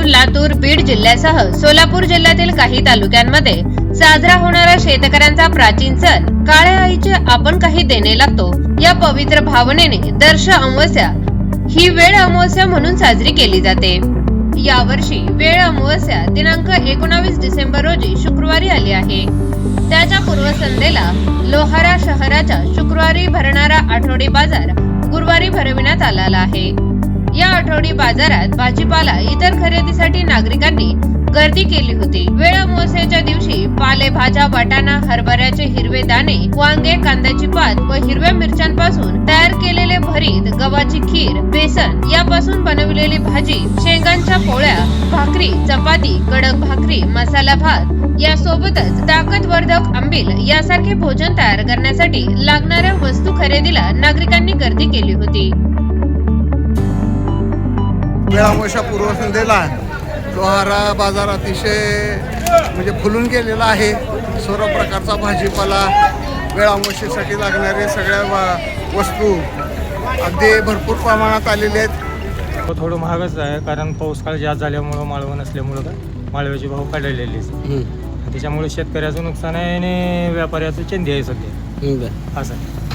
बीड जिल्ह्यासह सोलापूर जिल्ह्यातील काही तालुक्यांमध्ये साजरा होणारा शेतकऱ्यांचा प्राचीन सण काळ्या आईचे आपण काही देणे लागतो या पवित्र भावनेने दर्श अमावस्या ही वेळ अमावस्या म्हणून साजरी केली जाते. यावर्षी वेळ अमावस्या दिनांक एकोणावीस डिसेंबर रोजी शुक्रवारी आली आहे. त्याच्या पूर्वसंध्येला लोहारा शहराच्या शुक्रवारी भरणारा आठवडी बाजार गुरुवारी भरविण्यात आलेला आहे. या आठवडी बाजारात भाजीपाला इतर खरेदीसाठी नागरिकांनी गर्दी केली होती. वेळ अमावस्येच्या दिवशी पालेभाज्या वाटाणा हरभऱ्याचे हिरवे दाणे वांगे कांद्याची पात व हिरव्या मिरच्यांपासून तयार केलेले भरीत गव्हाची खीर बेसन यापासून बनवलेली भाजी शेंगांच्या पोळ्या भाकरी चपाती कडक भाकरी मसाला भात यासोबतच ताकदवर्धक आंबील यासारखे भोजन तयार करण्यासाठी लागणाऱ्या वस्तू खरेदीला नागरिकांनी गर्दी केली होती. वेळामोशा पूर्वसंध्येला लोहारा बाजार अतिशय म्हणजे फुलून गेलेला आहे. सर्व प्रकारचा भाजीपाला वेळामोशीसाठी लागणारे सगळ्या वा- वस्तू अगदी भरपूर प्रमाणात आलेले आहेत. तो थोडं महागच आहे कारण पाऊस काळ जास्त झाल्यामुळं माळवं नसल्यामुळं काय माळव्याचे भाव काढलेले त्याच्यामुळे शेतकऱ्याचं नुकसान आहे आणि व्यापाऱ्याचं चंदी आहे सध्या. असं आहे.